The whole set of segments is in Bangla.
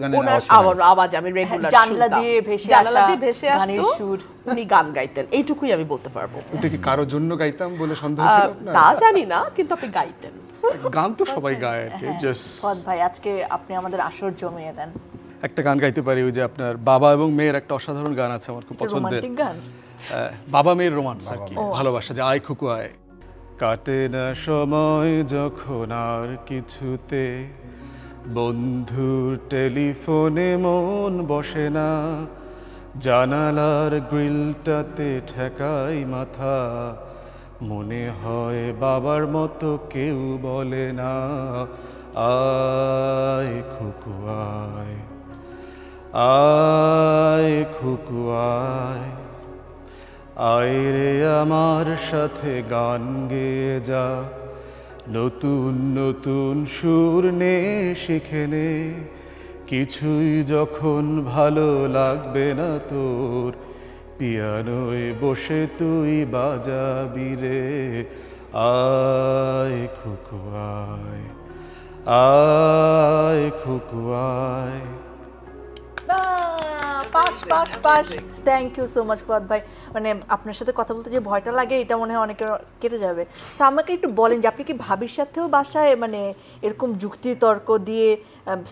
গানের ওনার আওয়াজ শোনা আবার গেছে। আওয়াজ আমি রেগুলার জানলা দিয়ে ভেসে জানলা দিয়ে ভেসে আসতো। সুর। উনি গান গাইতেন এইটুকুই আমি বলতে পারব। এটা কি কারোর জন্য গাইতাম বলে সন্দেহ ছিল আপনার? তা জানি না কিন্তু আপনি গাইতেন। গান তো সবাই গায় জাস্ট ফদ ভাই আজকে আপনি আমাদের আসর জমিয়ে দেন। একটা গান গাইতে পারি ওই যে আপনার বাবা এবং মেয়ের একটা অসাধারণ গান আছে আমার খুব পছন্দের। বাবা মেয়ের রোমান্স আর কি ভালোবাসা যে আয় খুকু আয়। কাটে না সময় যখন আর কিছুতে। বন্ধুর টেলিফোনে মন বসে না। জানালার গ্রিলটাতে ঠেকাই মাথা। মনে হয় বাবার মতো কেউ বলে না। আয় খুকু, আয়। আয় খুকু, আয়। আয় রে আমার সাথে গান গেয়ে যা। নতুন নতুন সুর নে শিখে নে। কিছুই যখন ভালো লাগবে না তোর, পিয়ানোয় বসে তুই বাজাবি রে। আয় খুকু, আয় আয় খুকু, আয়। Pass pass pass. Thank you so much Fuad ভাই। মানে আপনার সাথে কথা বলতে যে ভয়টা লাগে এটা মনে হয় অনেকের কেটে যাবে। তো আমাকে একটু বলেন যে আপনি কি ভাবির সাথেও বাসায় মানে এরকম যুক্তি তর্ক দিয়ে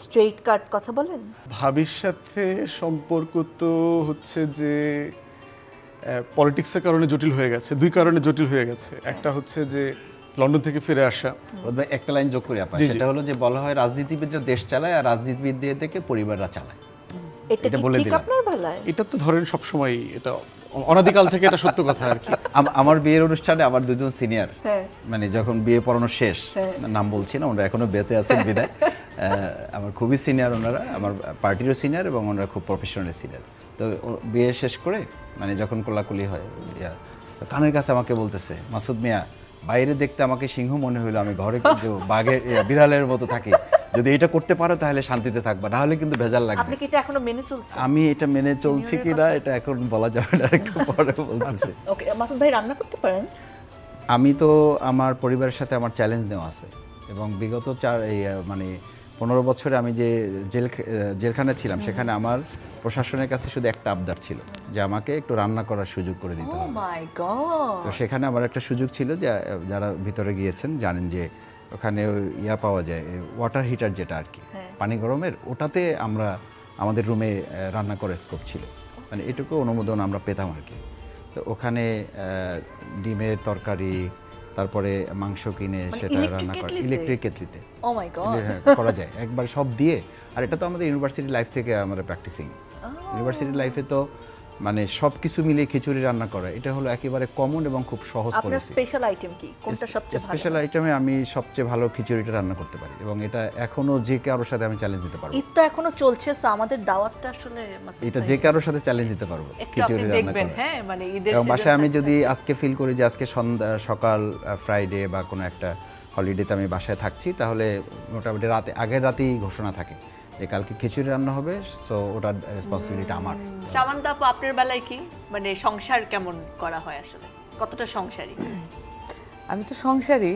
স্ট্রেইট কাট কথা বলেন? ভাবির সাথে সম্পর্ক তো হচ্ছে যে পলিটিক্সের কারণে জটিল হয়ে গেছে। দুই কারণে জটিল হয়ে গেছে। একটা হচ্ছে যে লন্ডন থেকে ফিরে আসা। একটা লাইন যোগ করি আপা জি, জি। সেটা হলো যে বলা হয় রাজনীতিবিদরা দেশ চালায় আর রাজনীতিবিদদেরকে পরিবাররা চালায়। এটা বলে দিলাম। এটা তো ধরেন সবসময় এটা অনাদিকাল থেকে এটা সত্য কথা আর কি। আমার বিয়ের অনুষ্ঠানে আমার দুজন সিনিয়র। হ্যাঁ। মানে যখন বিয়ে পড়ানো শেষ নাম বলছি না ওনারা এখনও বেঁচে আছেন বিদায়। আমার খুবই সিনিয়র ওনারা আমার পার্টিরও সিনিয়র এবং ওনারা খুব প্রফেশনাল সিনিয়র। তো বিয়ে শেষ করে মানে যখন কোলাকুলি হয় কানের কাছে আমাকে বলতেছে মাসুদ মিয়া বাইরে দেখতে আমাকে সিংহ মনে হলো আমি ঘরে কিন্তু বাঘের বিড়ালের মতো থাকি। যদি এটা করতে পারো তাহলে শান্তিতে থাকবা। নাহলে কিন্তু ভেজাল লাগবে। আপনি কি এটা এখনও মেনে চলছেন? আমি এটা মেনে চলছি কিনা এটা এখন বলা যাবে না একটু পরে বলতেছি ওকে মাসুদ ভাই রান্না করতে পারেন? আমি তো আমার পরিবারের সাথে আমার চ্যালেঞ্জ নেওয়া আছে এবং বিগত চার এই মানে পনেরো বছরে আমি যে জেল জেলখানে ছিলাম সেখানে আমার প্রশাসনের কাছে শুধু একটা আবদার ছিল যে আমাকে একটু রান্না করার সুযোগ করে দিতে ও হবে। তো সেখানে আমার একটা সুযোগ ছিল যে যারা ভিতরে গিয়েছেন জানেন যে ওখানে ইয়া পাওয়া যায় ওয়াটার হিটার যেটা আর কি। পানি গরমের ওটাতে আমরা আমাদের রুমে রান্না করার স্কোপ ছিল। মানে এটুকু অনুমোদন আমরা পেতাম আর কি। তো ওখানে ডিমের তরকারি তারপরে মাংস কিনে সেটা রান্না করা ইলেকট্রিক কেটলিতে। গড হ্যাঁ, করা যায়। একবার সব দিয়ে আর এটা তো আমাদের ইউনিভার্সিটি লাইফ থেকে আমরা প্র্যাকটিসিং ইউনিভার্সিটি লাইফে তো মানে সব কিছু মিলিয়ে খিচুড়ি রান্না করা এটা হলো একেবারে কমন এবং খুব সহজ আপনার স্পেশাল আইটেম কি? কোনটা সবচেয়ে ভালো? স্পেশাল আইটেমে আমি সবচেয়ে ভালো খিচুড়িটা রান্না করতে পারি এবং এটা এখনও যে কারোর সাথে আমি চ্যালেঞ্জ দিতে পারব। ঈদ তো এখনও চলছে সো আমাদের দাওয়াতটা আসলে এটা যে কারোর সাথে চ্যালেঞ্জ দিতে পারব খিচুড়ি রান্না দেখবেন করা হ্যাঁ মানে ঈদের বাসায় আমি যদি আজকে ফিল করি যে আজকে সন্ধ্যা সকাল ফ্রাইডে বা কোনো একটা হলিডেতে আমি বাসায় থাকছি তাহলে মোটামুটি রাতে আগের রাতেই ঘোষণা থাকে। যে কালকে খিচুড়ি রান্না হবে সো ওটার রেসপন্সিবিলিটি আমার। সামান্তা আপু আপনার বেলায় কি? মানে সংসার কেমন করা হয় আসলে? কতটা সংসারী? আমি তো সংসারী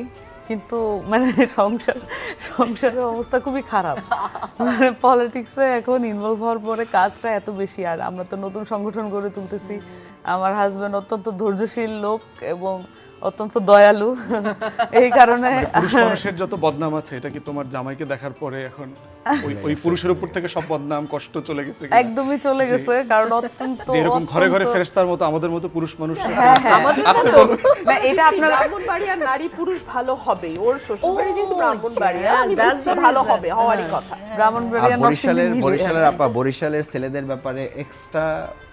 কিন্তু মানে সংসার সংসারের অবস্থা খুবই খারাপ। মানে পলিটিক্সে এখন ইনভলভ হওয়ার পরে কাজটা এত বেশি আর আমরা তো নতুন সংগঠন গড়ে তুলতেছি। আমার হাজবেন্ড অত্যন্ত ধৈর্যশীল লোক এবং অত্যন্ত দয়ালু। এই কারণে পুরুষ মানুষের যত বদনাম আছে এটা কি তোমার জামাইকে দেখার পরে এখন ওই ওই পুরুষের উপর থেকে সব বদনাম কষ্ট চলে গেছে একদমই চলে গেছে কারণ অত্যন্ত এরকম ঘরে ঘরে ফেরেশতার মতো আমাদের মতো পুরুষ মানুষ আমাদের আছে মতো বলো। না, এটা আপনার ব্রাহ্মণবাড়িয়ার নারী পুরুষ ভালো হবে ওর শ্বশুরবাড়ি যেহেতু ব্রাহ্মণবাড়িয়া। yeah, আমি that's বলছি ভালো হবে হওয়ারই কথা। আর ব্রাহ্মণবাড়িয়া বরিশালের বরিশালের আপা বরিশালের ছেলেদের ব্যাপারে এক্সট্রা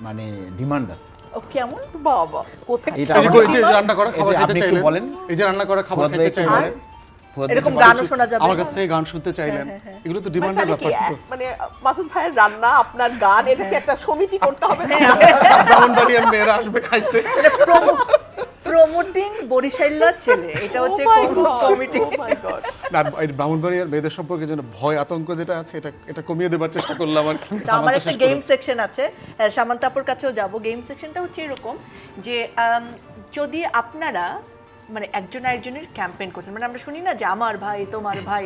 মানে ডিমান্ড আছে। ও কেমন? বাবা কোথায় এটা এই যে আমার- এই যে রান্না করা খাবার খেতে চাইলেন? বলেন। এই যে রান্না করা খাবার খেতে চাইলেন? বলেন। ফুয়াদ ভাই এরকম গানও শোনা যাবে আমার কাছ থেকে গান শুনতে চাইলেন। এগুলো তো ডিমান্ডের ব্যাপার মানে মাসুদ ভাইয়ের রান্না আপনার গান এটা কি একটা সমিতি করতে হবে? না ব্রাহ্মণবাড়িয়ার মেয়েরা আসবে খাইতে। প্রমোটিং বরিশাল্লার ছেলে। এটা হচ্ছে Oh my কমিটি। Oh. না এই ব্রাহ্মণবাড়িয়ার মেয়েদের সম্পর্কে যেন ভয় আতঙ্ক যেটা আছে এটা এটা কমিয়ে দেবার চেষ্টা করলাম আর আমার একটা গেম সেকশন আছে। হ্যাঁ, সামান্তাপুর কাছেও যাব। গেম সেকশনটা হচ্ছে এরকম যে যদি আপনারা মানে একজন আরেকজনের ক্যাম্পেইন করছেন মানে আমরা শুনি না যে আমার ভাই তোমার ভাই।